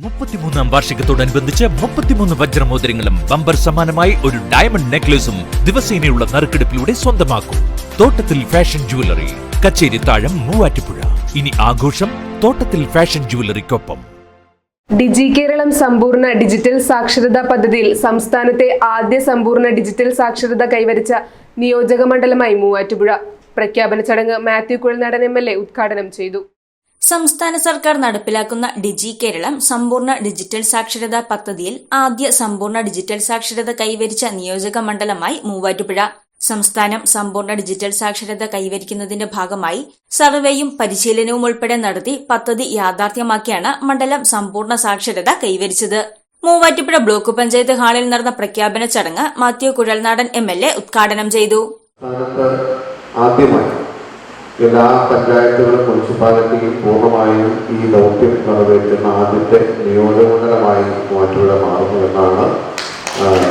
മുപ്പത്തിമൂന്നാം വാർഷികത്തോടനുബന്ധിച്ച് മുപ്പത്തിമൂന്ന് വജ്രമോതിരങ്ങളും ബമ്പർ സമാനമായി ഒരു ഡയമണ്ട് നെക്ലേസും ദിവസേനയുള്ള നറുക്കെടുപ്പിലൂടെ സ്വന്തമാക്കും. തോട്ടത്തിൽ ഫാഷൻ ജുവലറി കച്ചേരി താഴം മൂവാറ്റുപുഴ. ഇനി ആഘോഷം തോട്ടത്തിൽ ഫാഷൻ ജുവലറിക്കൊപ്പം ഡിജി കേരളം സമ്പൂർണ ഡിജിറ്റൽ സാക്ഷരതാ പദ്ധതിയിൽ സംസ്ഥാനത്തെ ആദ്യ സമ്പൂർണ ഡിജിറ്റൽ സാക്ഷരത കൈവരിച്ച നിയോജക മണ്ഡലമായി മൂവാറ്റുപുഴ. പ്രഖ്യാപന ചടങ്ങ് Mathew Kuzhalnadan M L A ഉദ്ഘാടനം ചെയ്തു. സംസ്ഥാന സർക്കാർ നടപ്പിലാക്കുന്ന ഡിജി കേരളം സമ്പൂർണ ഡിജിറ്റൽ സാക്ഷരതാ പദ്ധതിയിൽ ആദ്യ സമ്പൂർണ ഡിജിറ്റൽ സാക്ഷരത കൈവരിച്ച നിയോജക മണ്ഡലമായി മൂവാറ്റുപുഴ. സംസ്ഥാനം സമ്പൂർണ ഡിജിറ്റൽ സാക്ഷരത കൈവരിക്കുന്നതിന്റെ ഭാഗമായി സർവേയും പരിശീലനവും ഉൾപ്പെടെ നടത്തി പദ്ധതി യാഥാർത്ഥ്യമാക്കിയാണ് മണ്ഡലം സമ്പൂർണ സാക്ഷരത കൈവരിച്ചത്. മൂവാറ്റുപുഴ ബ്ലോക്ക് പഞ്ചായത്ത് ഹാളിൽ നടന്ന പ്രഖ്യാപന ചടങ്ങ് Mathew Kuzhalnadan M L A ഉദ്ഘാടനം ചെയ്തു. ആദ്യമായി എല്ലാ പഞ്ചായത്തുകളും മുനിസിപ്പാലിറ്റിയും പൂർണമായും ഈ ദൗത്യം നിറവേറ്റുന്ന ആദ്യത്തെ നിയോജകമണ്ഡലമായി മാറ്റിവിടെ മാറുന്നുവെന്നാണ്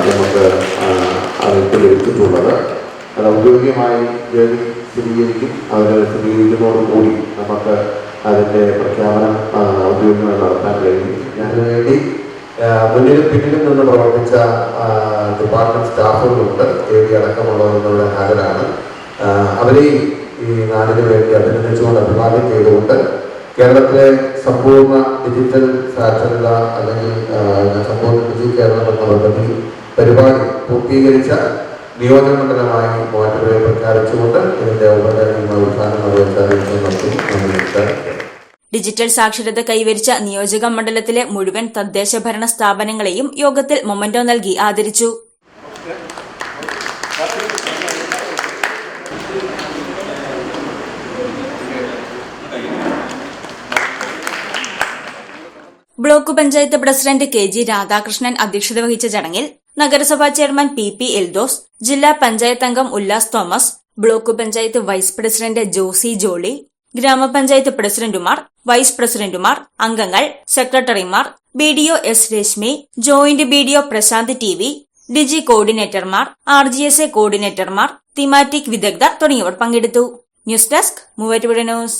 നമുക്ക് അറിയിപ്പ് ലഭിച്ചിട്ടുള്ളത് അത് ഔദ്യോഗികമായി ജോലി സ്ഥിരീകരിക്കും. അവർ സ്ഥിരീകരിക്കുന്നതോടുകൂടി നമുക്ക് അതിന്റെ പ്രഖ്യാപനം ഔദ്യോഗികമായി നടത്താൻ കഴിയും. അതിനുവേണ്ടി മുന്നിലും പിന്നിലും നിന്ന് പ്രവർത്തിച്ച ഡിപ്പാർട്ട്മെന്റ് സ്റ്റാഫുകളുണ്ട്. ജോലി അടക്കമുള്ളവരുടെ ഹാജരാണ്. അവരെയും ഈ നാടിന് വേണ്ടി അഭിനന്ദിച്ചുകൊണ്ട് അഭിവാദ്യം ചെയ്തുകൊണ്ട് കേരളത്തിലെ സമ്പൂർണ ഡിജിറ്റൽ സാക്ഷരത അല്ലെങ്കിൽ സമ്പൂർണ ഡിജിറ്റൽ കേരളം എന്ന പദ്ധതി പരിപാടി പൂർത്തീകരിച്ച നിയോജക മണ്ഡലമായി മൂവാറ്റുപുഴയെ പ്രഖ്യാപിച്ചുകൊണ്ട് ഇതിന്റെ ഔപചാരികമായ ഡിജിറ്റൽ സാക്ഷരത കൈവരിച്ച നിയോജക മണ്ഡലത്തിലെ മുഴുവൻ തദ്ദേശ ഭരണ സ്ഥാപനങ്ങളെയും യോഗത്തിൽ മൊമന്റോ നൽകി ആദരിച്ചു. Block panchayat president K G Radhakrishnan അധ്യക്ഷത വഹിച്ച ചടങ്ങിൽ നഗരസഭാ ചെയർമാൻ പി പി എൽദോസ് ജില്ലാ പഞ്ചായത്ത് അംഗം Ullas Thomas block panchayat vice president Josi Jolly ഗ്രാമപഞ്ചായത്ത് പ്രസിഡന്റുമാർ വൈസ് പ്രസിഡന്റുമാർ അംഗങ്ങൾ സെക്രട്ടറിമാർ B D O S Reshmi joint B D O Prashanth T V digi കോർഡിനേറ്റർമാർ R G S A കോർഡിനേറ്റർമാർ തിമാറ്റിക് വിദഗ്ധർ തുടങ്ങിയവർ പങ്കെടുത്തു. News desk Muvattupuzha news.